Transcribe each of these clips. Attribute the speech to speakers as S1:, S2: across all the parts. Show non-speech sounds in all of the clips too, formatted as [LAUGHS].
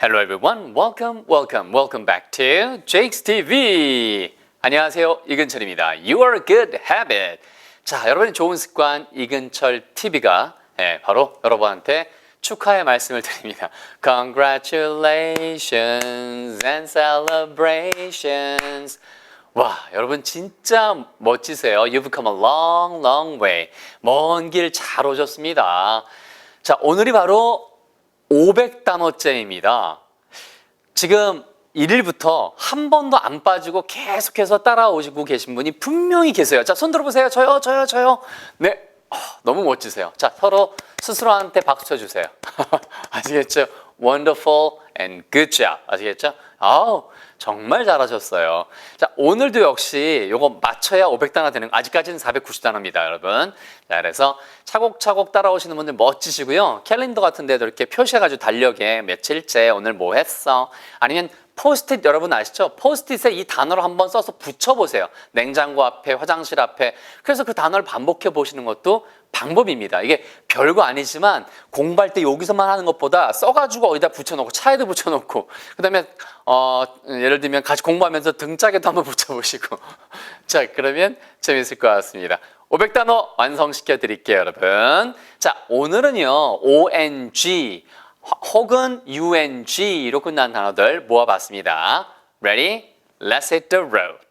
S1: Hello everyone. Welcome, welcome, welcome back to Jake's TV. 안녕하세요. 이근철입니다. Your Good Habit. 자, 여러분의 좋은 습관 이근철 TV가 예, 바로 여러분한테 축하의 말씀을 드립니다. Congratulations and celebrations. 와, 여러분 진짜 멋지세요. You've come a long, long way. 먼 길 잘 오셨습니다. 자, 오늘이 바로 500단어째입니다. 지금 1일부터 한 번도 안 빠지고 계속해서 따라오시고 계신 분이 분명히 계세요. 자, 손 들어보세요. 저요, 저요, 저요. 네. 어, 너무 멋지세요. 자, 서로 스스로한테 박수 쳐주세요. [LAUGHS] 아시겠죠? Wonderful and good job. 아시겠죠? 아우, 정말 잘하셨어요. 자, 오늘도 역시 요거 맞춰야 500단어 되는, 아직까지는 490단어입니다, 여러분. 자, 그래서 차곡차곡 따라오시는 분들 멋지시고요. 캘린더 같은 데도 이렇게 표시해가지고 달력에 며칠째 오늘 뭐 했어. 아니면 포스트잇 여러분 아시죠? 포스트잇에 이 단어를 한번 써서 붙여보세요. 냉장고 앞에, 화장실 앞에. 그래서 그 단어를 반복해 보시는 것도 방법입니다. 이게 별거 아니지만 공부할 때 여기서만 하는 것보다 써가지고 어디다 붙여놓고 차에도 붙여놓고 그다음에 어 예를 들면 같이 공부하면서 등짝에도 한번 붙여보시고 [LAUGHS] 자 그러면 재밌을 것 같습니다. 500단어 완성시켜 드릴게요, 여러분. 자 오늘은요 ONG 혹은 UNG로 끝난 단어들 모아봤습니다. Ready? Let's hit the road.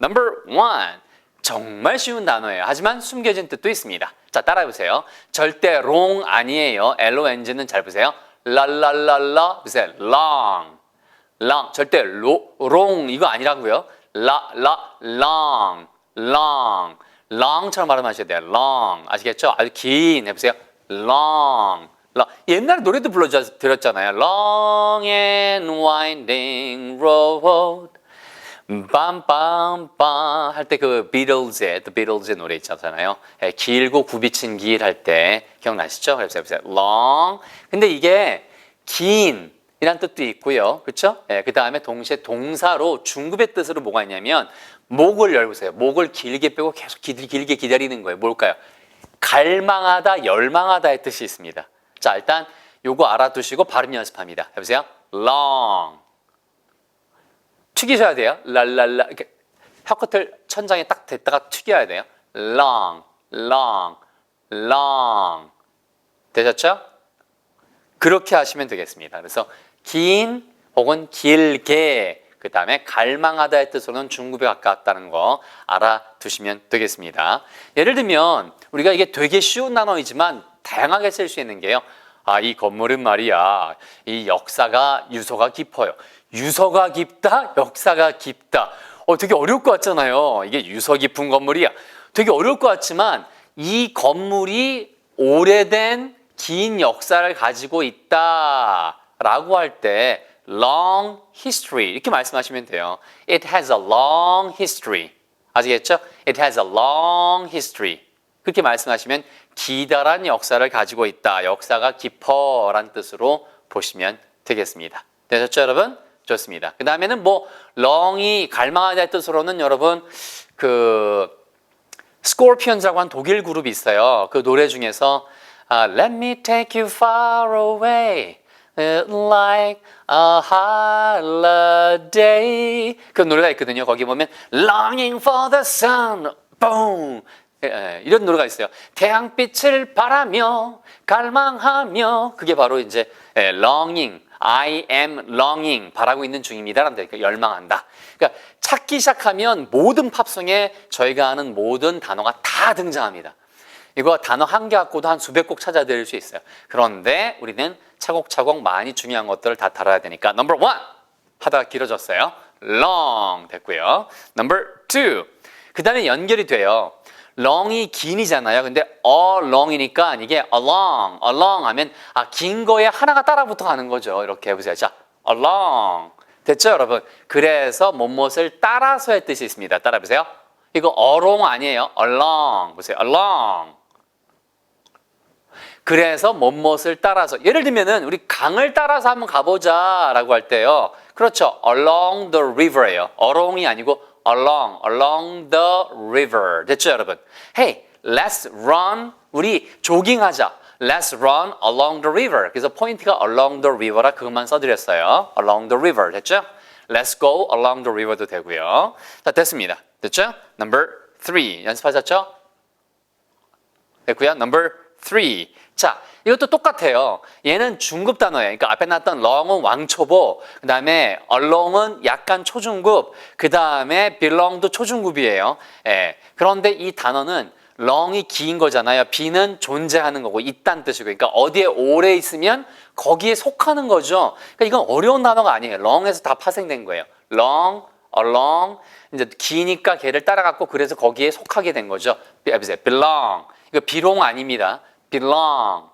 S1: Number one. 정말 쉬운 단어예요. 하지만 숨겨진 뜻도 있습니다. 자, 따라해보세요. 절대 wrong 아니에요. LONG는 잘 보세요. 랄랄랄라 보세요. long. long. 절대 로, wrong 이거 아니라고요. 라, 라, long. long. long처럼 발음하셔야 돼요. long. 아시겠죠? 아주 긴 해보세요. long. 옛날에 노래도 불러드렸잖아요. long and winding road. 빰빰빰 할 때그 비틀즈의 The Beatles의 노래 있잖아요. 예, 길고 굽이친 길 할 때 기억나시죠? 그래서 보세요. long. 근데 이게 긴 이란 뜻도 있고요. 그렇죠? 예, 그 다음에 동시에 동사로 중급의 뜻으로 뭐가 있냐면 목을 열보세요. 목을 길게 빼고 계속 길, 길게 기다리는 거예요. 뭘까요? 갈망하다, 열망하다의 뜻이 있습니다. 자, 일단 요거 알아두시고 발음 연습합니다. 해보세요. long. 튀기셔야 돼요. 랄랄라 이렇게 혀끝을 천장에 딱 댔다가 튀겨야 돼요. long, long, long. 되셨죠? 그렇게 하시면 되겠습니다. 그래서 긴 혹은 길게 그 다음에 갈망하다의 뜻으로는 중급에 가깝다는 거 알아두시면 되겠습니다. 예를 들면 우리가 이게 되게 쉬운 단어이지만 다양하게 쓸 수 있는 게요. 아, 이 건물은 말이야. 이 역사가 유서가 깊어요. 유서가 깊다, 역사가 깊다. 어, 되게 어려울 것 같잖아요. 이게 유서 깊은 건물이야. 되게 어려울 것 같지만 이 건물이 오래된 긴 역사를 가지고 있다라고 할 때 long history 이렇게 말씀하시면 돼요. It has a long history. 아시겠죠? It has a long history. 그렇게 말씀하시면 기다란 역사를 가지고 있다. 역사가 깊어란 뜻으로 보시면 되겠습니다. 되셨죠, 여러분? 좋습니다. 그 다음에는 뭐 long이 갈망하다 뜻으로는 여러분 그 스콜피언즈라고 한 독일 그룹이 있어요. 그 노래 중에서 아, Let me take you far away like a holiday 그 노래가 있거든요. 거기 보면 Longing for the sun, boom 예, 이런 노래가 있어요. 태양빛을 바라며 갈망하며 그게 바로 이제 예, longing, I am longing 바라고 있는 중입니다라는 데 그러니까 열망한다. 그러니까 찾기 시작하면 모든 팝송에 저희가 아는 모든 단어가 다 등장합니다. 이거 단어 한 개 갖고도 한 수백 곡 찾아드릴 수 있어요. 그런데 우리는 차곡차곡 많이 중요한 것들을 다 다뤄야 되니까 넘버 원 하다가 길어졌어요. long 됐고요. 넘버 투. 그 다음에 연결이 돼요. Long이 긴이잖아요. 근데 a long이니까 이게 along, along 하면 아, 긴 거에 하나가 따라 붙어 가는 거죠. 이렇게 해보세요. 자, along. 됐죠, 여러분? 그래서 뭐뭇을 따라서의 뜻이 있습니다. 따라해보세요. 이거 along 아니에요. along. 보세요. along. 그래서 뭐뭇을 따라서 예를 들면은 우리 강을 따라서 한번 가보자라고 할 때요. 그렇죠. along the river예요. along이 아니고 along, along the river. 됐죠, 여러분? Hey, let's run. 우리 조깅하자. Let's run along the river. 그래서 포인트가 along the river라 그것만 써드렸어요. along the river 됐죠? Let's go along the river도 되고요. 자 됐습니다. 됐죠? Number three 연습하셨죠? 됐고요. Number three. 자, 이것도 똑같아요. 얘는 중급 단어예요. 그러니까 앞에 나왔던 long은 왕초보, 그 다음에 along은 약간 초중급, 그 다음에 belong도 초중급이에요. 예. 그런데 이 단어는 long이 긴 거잖아요. be는 존재하는 거고 있다는 뜻이고, 그러니까 어디에 오래 있으면 거기에 속하는 거죠. 그러니까 이건 어려운 단어가 아니에요. long에서 다 파생된 거예요. long, along, 이제 기니까 걔를 따라갔고 그래서 거기에 속하게 된 거죠. 보세요. belong. 이거 비롱 아닙니다. Belong.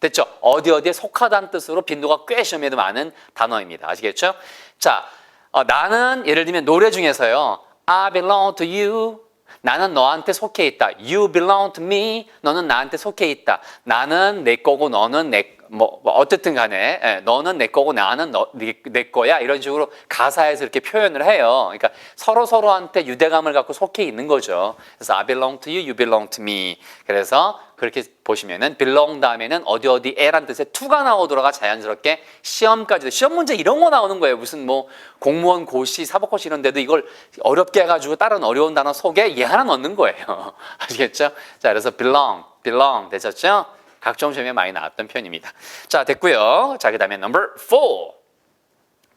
S1: 됐죠? 어디 어디에 속하다는 뜻으로 빈도가 꽤 시험에도 많은 단어입니다. 아시겠죠? 자, 어, 나는 예를 들면 노래 중에서요. I belong to you. 나는 너한테 속해 있다. You belong to me. 너는 나한테 속해 있다. 나는 내 거고 너는 내, 뭐, 뭐 어쨌든 간에 예, 너는 내 거고 나는 너, 내, 내 거야. 이런 식으로 가사에서 이렇게 표현을 해요. 그러니까 서로 서로한테 유대감을 갖고 속해 있는 거죠. 그래서 I belong to you, you belong to me. 그래서 그렇게 보시면은 belong 다음에는 어디 어디 에란 뜻의 to가 나오더라가 자연스럽게 시험까지도 시험 문제 이런 거 나오는 거예요. 무슨 뭐 공무원 고시, 사법고시 이런 데도 이걸 어렵게 해가지고 다른 어려운 단어 속에 얘 하나 넣는 거예요. [LAUGHS] 아시겠죠? 자, 그래서 belong, belong 되셨죠? 각종 시험에 많이 나왔던 표현입니다. 자, 됐고요. 자, 그 다음에 number four.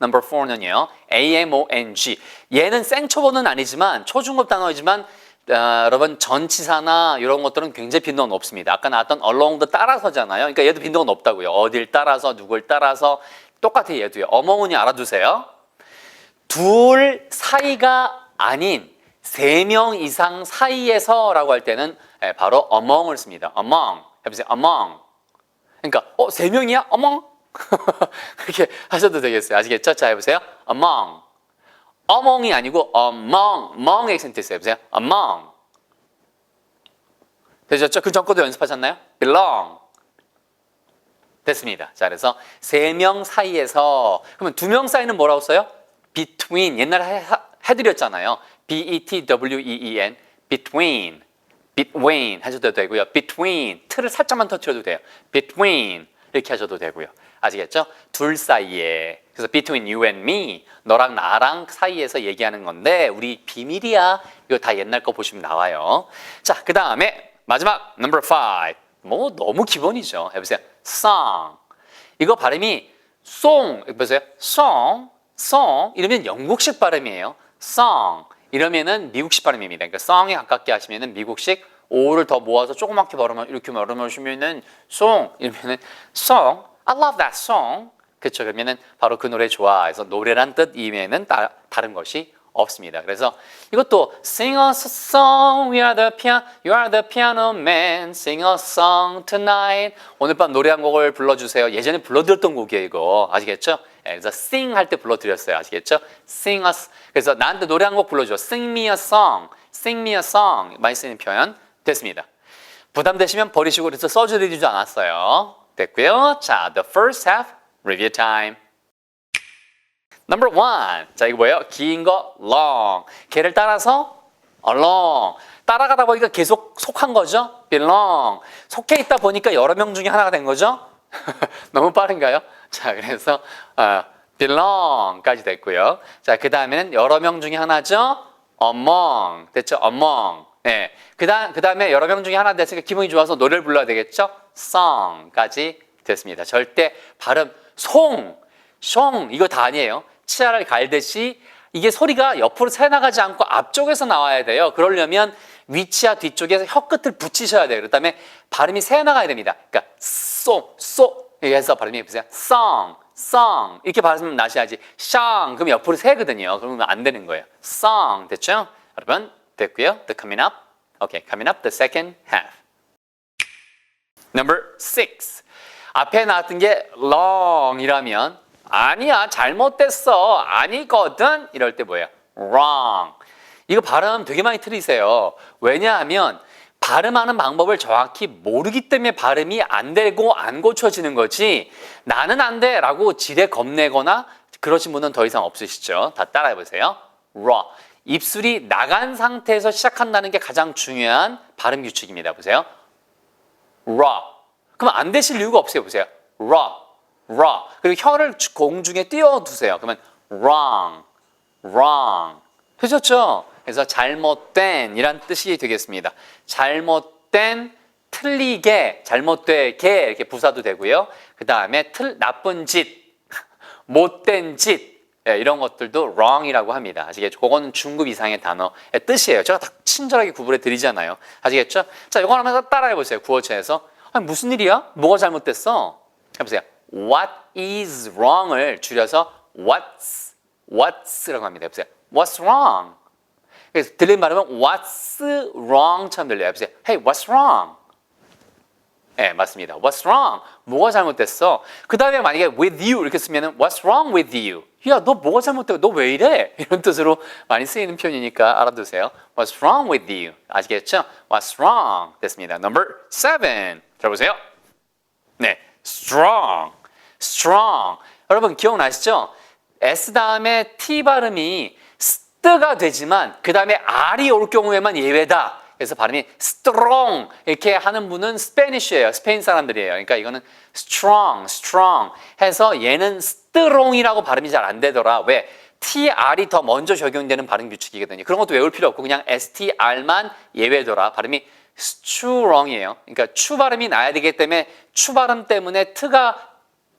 S1: number four는요. among. 얘는 생초보는 아니지만 초중급 단어이지만 아, 여러분 전치사나 이런 것들은 굉장히 빈도가 높습니다. 아까 나왔던 along도 따라서잖아요. 그러니까 얘도 빈도가 높다고요. 어딜 따라서 누굴 따라서 똑같아 얘도요. 어멍은이 알아두세요. 둘 사이가 아닌 세 명 이상 사이에서라고 할 때는 예, 바로 among을 씁니다. among 해보세요. among. 그러니까 어 세 명이야? among [LAUGHS] 그렇게 하셔도 되겠어요. 아시겠죠? 자 해보세요. among. among이 아니고 among, 액센트 있어요. 보세요. among. 되셨죠? 그 전거도 연습하셨나요? belong. 됐습니다. 자, 그래서 세 명 사이에서 그러면 두 명 사이는 뭐라고 써요? between. 옛날에 해, 해드렸잖아요. B-E-T-W-E-E-N. between. Between 하셔도 되고요. between. 틀을 살짝만 터트려도 돼요. between. 이렇게 하셔도 되고요. 아시겠죠? 둘 사이에. 그래서 between you and me. 너랑 나랑 사이에서 얘기하는 건데 우리 비밀이야. 이거 다 옛날 거 보시면 나와요. 자, 그 다음에 마지막 number five. 뭐 너무 기본이죠. 해보세요. song. 이거 발음이 song. 보세요. song, song. 이러면 영국식 발음이에요. song. 이러면은 미국식 발음입니다. 그러니까 song에 가깝게 하시면은 미국식 오를 더 모아서 조그맣게 발음하 이렇게 발음하시면은 song 이러면은 song. I love that song. 그렇죠. 그러면은 바로 그 노래 좋아해서 노래란 뜻 이외에는 따, 다른 것이 없습니다. 그래서 이것도 sing a song, we are the piano, you are the piano man, sing a song tonight. 오늘 밤 노래 한 곡을 불러주세요. 예전에 불러드렸던 곡이에요, 이거 아시겠죠? 예, 그래서 sing 할 때 불러드렸어요, 아시겠죠? sing us. 그래서 나한테 노래 한 곡 불러줘. sing me a song, sing me a song. 많이 쓰는 표현 됐습니다. 부담되시면 버리시고 그래서 써주지도 않았어요. 됐고요. 자, the first half review time. Number one. 자, 이거 뭐예요? 긴 거 long. 걔를 따라서 along. 따라가다 보니까 계속 속한 거죠? belong. 속해 있다 보니까 여러 명 중에 하나가 된 거죠? [LAUGHS] 너무 빠른가요? 자, 그래서 어, belong까지 됐고요. 자, 그 다음에는 여러 명 중에 하나죠? among. 됐죠? among. 네. 그 다음, 그 다음에 여러 명 중에 하나 됐으니까 기분이 좋아서 노래를 불러야 되겠죠? song까지 됐습니다. 절대 발음, 송, 숑, 이거 다 아니에요. 치아를 갈듯이 이게 소리가 옆으로 새나가지 않고 앞쪽에서 나와야 돼요. 그러려면 위치와 뒤쪽에서 혀 끝을 붙이셔야 돼요. 그 다음에 발음이 새 나가야 됩니다. 그러니까 쏘, 쏘 해서 발음이 보세요. song, song 이렇게 발음 나셔야지. 샹 그럼 옆으로 새거든요. 그러면 안 되는 거예요. song 됐죠? 여러분 됐고요. The coming up. Okay, coming up the second half. Number six. 앞에 나왔던 게 long이라면 아니야 잘못됐어 아니거든 이럴 때 뭐예요? wrong. 이거 발음 되게 많이 틀리세요. 왜냐하면 발음하는 방법을 정확히 모르기 때문에 발음이 안 되고 안 고쳐지는 거지 나는 안 돼 라고 지레 겁내거나 그러신 분은 더 이상 없으시죠. 다 따라해 보세요. raw. 입술이 나간 상태에서 시작한다는 게 가장 중요한 발음 규칙입니다. 보세요. raw. 그럼 안 되실 이유가 없어요. 보세요. raw, raw. 그리고 혀를 주- 공중에 띄워 두세요. 그러면 wrong, wrong. 되셨죠? 그래서 잘못된 이란 뜻이 되겠습니다. 잘못된, 틀리게, 잘못되게 이렇게 부사도 되고요. 그 다음에 틀, 나쁜 짓, [LAUGHS] 못된 짓 예, 이런 것들도 wrong이라고 합니다. 아시겠죠? 그거는 중급 이상의 단어의 뜻이에요. 제가 다 친절하게 구분해 드리잖아요. 아시겠죠? 자, 이거 하나 따라해 보세요. 구어체에서 아니, 무슨 일이야? 뭐가 잘못됐어? 해보세요. What is wrong을 줄여서 what's what's라고 합니다. 해보세요. What's wrong? 그래서 들리는 말하면 what's wrong처럼 들려요. 해보세요. Hey, what's wrong? 네, 맞습니다. What's wrong? 뭐가 잘못됐어? 그 다음에 만약에 with you 이렇게 쓰면은 What's wrong with you? 야, 너 뭐가 잘못돼? 너 왜 이래? 이런 뜻으로 많이 쓰이는 표현이니까 알아두세요. What's wrong with you? 아시겠죠? What's wrong? 됐습니다. Number seven. 들어보세요. 네, strong, strong. 여러분 기억나시죠? S 다음에 T 발음이 스트가 되지만 그 다음에 R이 올 경우에만 예외다. 그래서 발음이 strong 이렇게 하는 분은 스페니쉬예요. 스페인 사람들이에요. 그러니까 이거는 strong, strong 해서 얘는 strong이라고 발음이 잘 안 되더라. 왜? TR이 더 먼저 적용되는 발음 규칙이거든요. 그런 것도 외울 필요 없고 그냥 STR만 예외더라. 발음이 strong이에요. 그러니까 추 발음이 나야 되기 때문에 추 발음 때문에 트가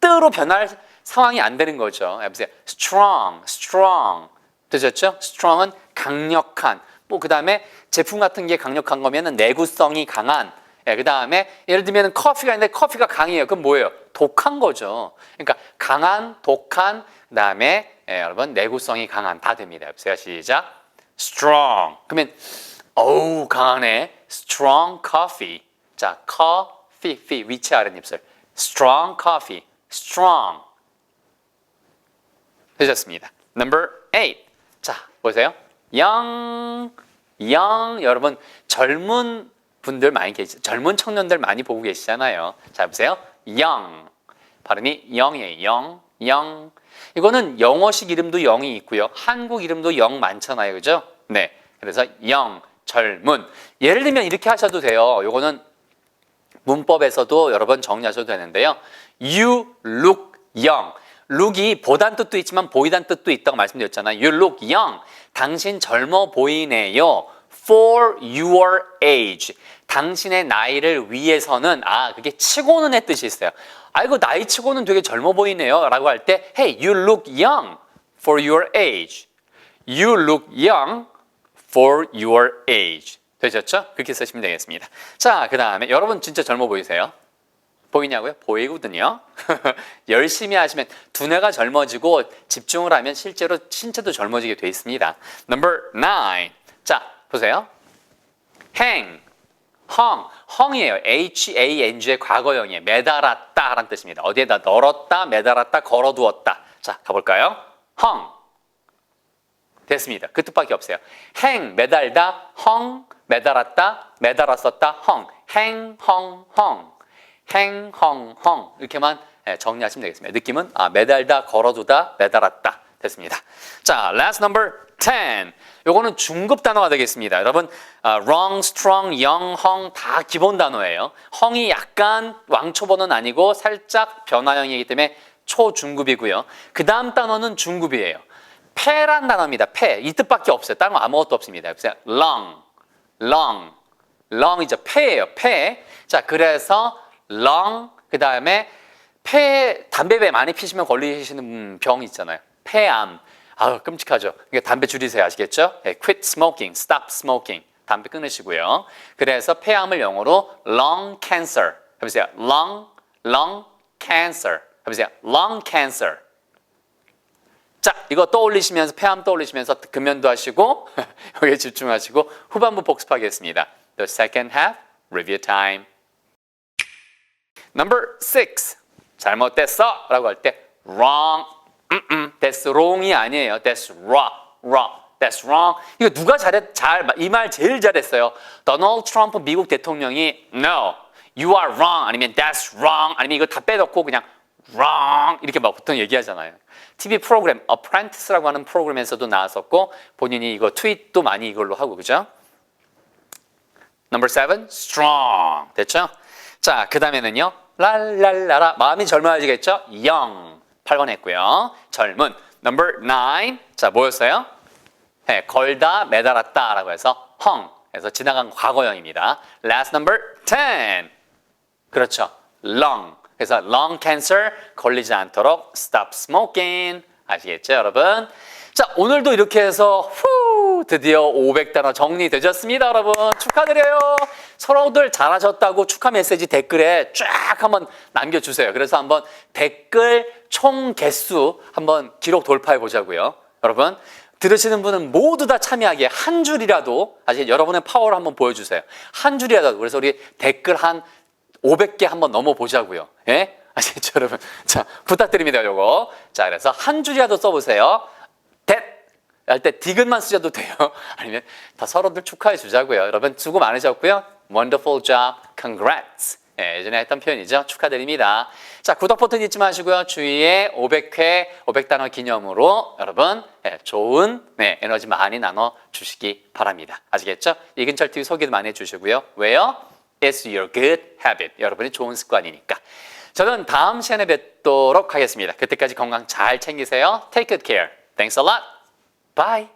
S1: 뜨로 변할 상황이 안 되는 거죠. 해보세요. strong, strong. 되셨죠? strong은 강력한. 뭐 그다음에 제품 같은 게 강력한 거면은 내구성이 강한. 예, 그다음에 예를 들면 커피가 있는데 커피가 강해요. 그럼 뭐예요? 독한 거죠. 그러니까 강한, 독한, 그다음에 예, 여러분 내구성이 강한 다 됩니다. 해보세요. 시작. strong. 그러면 어우 강하네. strong coffee. 자, coffee, fee, 위치 아래 입술. strong coffee. strong. 되셨습니다. Number eight. 자, 보세요. young, young. 여러분, 젊은 분들 많이 계시, 젊은 청년들 많이 보고 계시잖아요. 자, 보세요. young. 발음이 young이에요. young, young. 이거는 영어식 이름도 영이 있고요. 한국 이름도 영 많잖아요. 그죠? 네. 그래서 young, 젊은. 예를 들면 이렇게 하셔도 돼요. 요거는 문법에서도 여러 번 정리하셔도 되는데요. You look young. Look이 보단 뜻도 있지만 보이단 뜻도 있다고 말씀드렸잖아요. You look young. 당신 젊어 보이네요. For your age. 당신의 나이를 위해서는 아 그게 치고는 의 뜻이 있어요. 아이고 나이 치고는 되게 젊어 보이네요라고 할 때 Hey, you look young for your age. You look young for your age. 되셨죠? 그렇게 쓰시면 되겠습니다. 자, 그 다음에 여러분 진짜 젊어 보이세요? 보이냐고요? 보이거든요. [LAUGHS] 열심히 하시면 두뇌가 젊어지고 집중을 하면 실제로 신체도 젊어지게 돼 있습니다. Number nine. 자, 보세요. hang, hung, hung이에요. H-A-N-G의 과거형이에요. 매달았다 라는 뜻입니다. 어디에다 널었다, 매달았다, 걸어두었다. 자, 가볼까요? hung. 됐습니다. 그 뜻밖에 없어요. hang, 매달다, hung, 매달았다, 매달았었다, hung. hang, hung, hung. Hung. 이렇게만 예, 정리하시면 되겠습니다. 느낌은 아, 매달다, 걸어두다, 매달았다. 됐습니다. 자, last number 10. 요거는 중급 단어가 되겠습니다. 여러분, 아, wrong, strong, young, hung 다 기본 단어예요. hung이 약간 왕초보는 아니고 살짝 변화형이기 때문에 초중급이고요. 그 다음 단어는 중급이에요. 패란 단어입니다. 패. 이 뜻밖에 없어요. 다른 거 아무것도 없습니다. 보세요. long, long, long이죠. 패예요. 패. 자, 그래서 long 그 다음에 폐 담배 많이 피시면 걸리시는 병 있잖아요. 폐암. 아우 끔찍하죠. 그러니까 담배 줄이세요. 아시겠죠? 네, quit smoking, stop smoking. 담배 끊으시고요. 그래서 폐암을 영어로 lung cancer. 해보세요. lung, lung cancer. 해보세요. lung cancer. 자, 이거 떠올리시면서 폐암 떠올리시면서 금연도 하시고 [LAUGHS] 여기에 집중하시고 후반부 복습하겠습니다. The second half review time. Number six. 잘못됐어 라고 할 때 wrong. 음, 음, that's wrong이 아니에요. That's wrong. wrong. That's wrong. 이거 누가 잘했 잘 이 말 제일 잘했어요. 도널드 트럼프 미국 대통령이 no. You are wrong 아니면 that's wrong 아니면 이거 다 빼놓고 그냥 wrong 이렇게 막 보통 얘기하잖아요. TV 프로그램 Apprentice라고 하는 프로그램에서도 나왔었고 본인이 이거 트윗도 많이 이걸로 하고 그죠? Number seven, strong. 됐죠? 자, 그 다음에는요. 랄랄라라. 마음이 젊어지겠죠? young. 8번 했고요. 젊은. number 9. 자, 뭐였어요? 네, 걸다, 매달았다. 라고 해서 hung. 그래서 지나간 과거형입니다. last number 10. 그렇죠. lung. 그래서 lung cancer 걸리지 않도록 stop smoking. 아시겠죠, 여러분? 자, 오늘도 이렇게 해서 후 드디어 500단어 정리되셨습니다, 여러분. 축하드려요. 서로들 잘하셨다고 축하 메시지 댓글에 쫙 한번 남겨주세요. 그래서 한번 댓글 총 개수 한번 기록 돌파해 보자고요. 여러분, 들으시는 분은 모두 다 참여하게 한 줄이라도 아직 여러분의 파워를 한번 보여주세요. 한 줄이라도 그래서 우리 댓글 한 500개 한번 넘어 보자고요. 예? 아시겠죠, 여러분? 자, 부탁드립니다, 요거. 자, 그래서 한 줄이라도 써보세요. That 할때 디귿만 쓰셔도 돼요. [LAUGHS] 아니면 다 서로들 축하해 주자고요. 여러분 수고 많으셨고요. Wonderful job. Congrats. 예, 예전에 했던 표현이죠. 축하드립니다. 자, 구독 버튼 잊지 마시고요. 주위에 500회, 500단어 기념으로 여러분 예, 좋은 네, 에너지 많이 나눠 주시기 바랍니다. 아시겠죠? 이근철 TV 소개도 많이 해주시고요. 왜요? It's your good habit. 여러분이 좋은 습관이니까. 저는 다음 시간에 뵙도록 하겠습니다. 그때까지 건강 잘 챙기세요. Take good care. Thanks a lot. Bye.